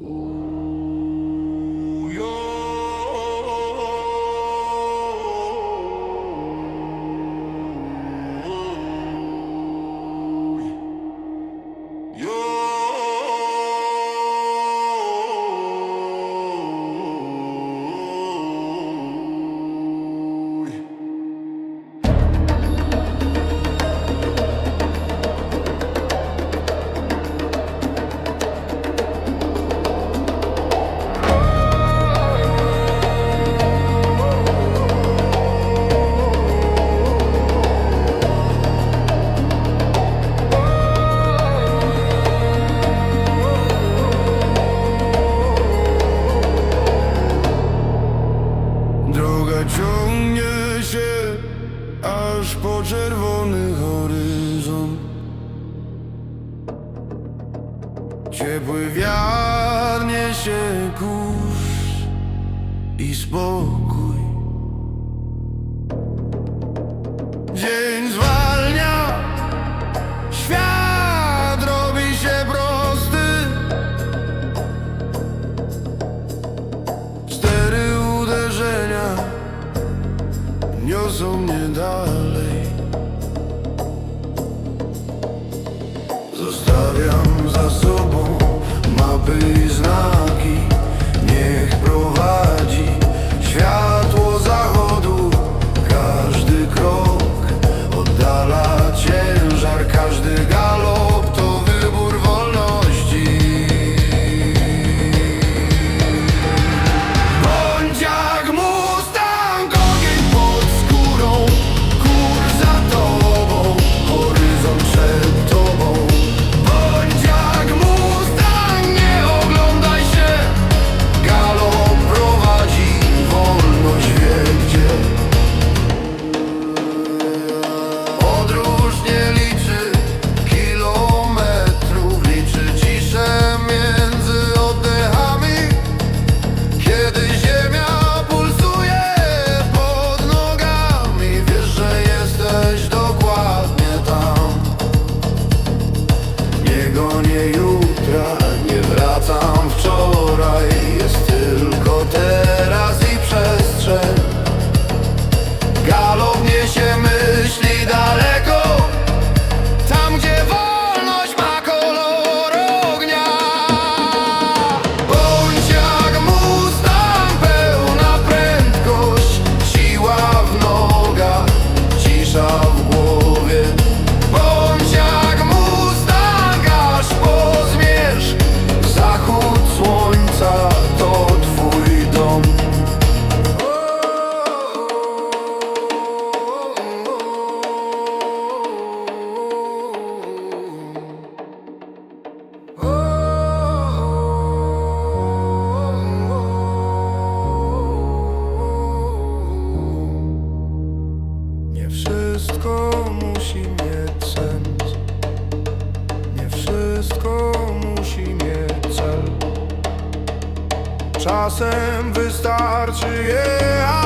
Ooh. Droga ciągnie się aż po czerwony horyzont. Ciepły wiatr niesie kurz i spokój. Dzień dalej. Zostawiam za sobą mapy i znaki wszystko musi mieć cel. Czasem wystarczy jechać